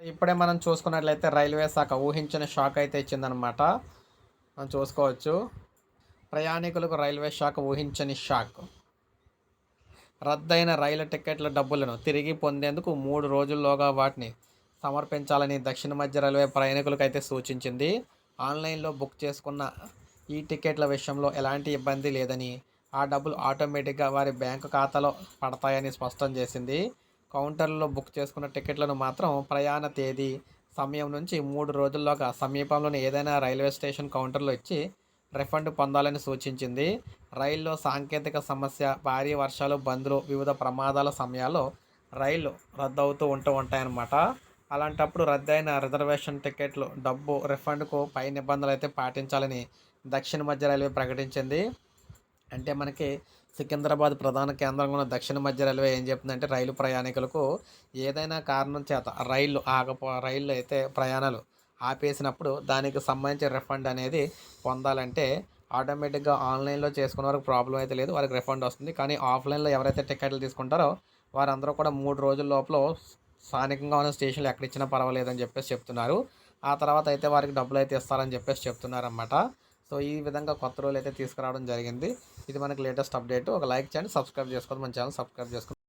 ఇప్పుడే మనం చూసుకున్నట్లయితే రైల్వే శాఖ ఊహించిన షాక్ అయితే ఇచ్చిందనమాట మనం చూసుకోవచ్చు. ప్రయాణికులకు రైల్వే శాఖ ఊహించని షాక్. రద్దయిన రైలు టికెట్ల డబ్బులను తిరిగి పొందేందుకు మూడు రోజుల్లోగా వాటిని సమర్పించాలని దక్షిణ మధ్య రైల్వే ప్రయాణికులకు అయితే సూచించింది. ఆన్లైన్లో బుక్ చేసుకున్న ఈ టికెట్ల విషయంలో ఎలాంటి ఇబ్బంది లేదని ఆ డబ్బులు ఆటోమేటిక్గా వారి బ్యాంకు ఖాతాలో పడతాయని స్పష్టం చేసింది. కౌంటర్లో బుక్ చేసుకున్న టికెట్లను మాత్రం ప్రయాణ తేదీ సమయం నుంచి మూడు రోజుల్లోగా సమీపంలోని ఏదైనా రైల్వే స్టేషన్ కౌంటర్లో ఇచ్చి రిఫండ్ పొందాలని సూచించింది. రైల్లో సాంకేతిక సమస్య భారీ వర్షాలు బంద్లు వివిధ ప్రమాదాల సమయాల్లో రైళ్ళు రద్దవుతూ ఉంటూ ఉంటాయన్నమాట. అలాంటప్పుడు రద్దయిన రిజర్వేషన్ టికెట్లు డబ్బు రిఫండ్కు పై నిబంధనలు అయితే పాటించాలని దక్షిణ మధ్య రైల్వే ప్రకటించింది. అంటే మనకి సికింద్రాబాద్ ప్రధాన కేంద్రంగా ఉన్న దక్షిణ మధ్య రైల్వే ఏం చెప్తుందంటే రైలు ప్రయాణికులకు ఏదైనా కారణం చేత రైళ్ళు ఆగపో రైళ్ళు అయితే ప్రయాణాలు ఆపేసినప్పుడు దానికి సంబంధించిన రిఫండ్ అనేది పొందాలంటే ఆటోమేటిక్గా ఆన్లైన్లో చేసుకున్న వారికి ప్రాబ్లం అయితే లేదు వారికి రిఫండ్ వస్తుంది. కానీ ఆఫ్లైన్లో ఎవరైతే టికెట్లు తీసుకుంటారో వారందరూ కూడా మూడు రోజుల లోపల స్థానికంగా ఉన్న స్టేషన్లు ఎక్కడ ఇచ్చినా పర్వాలేదని చెప్పేసి చెప్తున్నారు. ఆ తర్వాత అయితే వారికి డబ్బులు అయితే ఇస్తారని చెప్పేసి చెప్తున్నారన్నమాట. సో ఈ విధంగా కొత్త రోజులు అయితే తీసుకురావడం జరిగింది. ఇది మనకి లేటెస్ట్ అప్డేట్ ఒక లైక్ చేయండి సబ్స్క్రైబ్ చేసుకోండి మన ఛానల్ సబ్స్క్రైబ్ చేసుకోండి.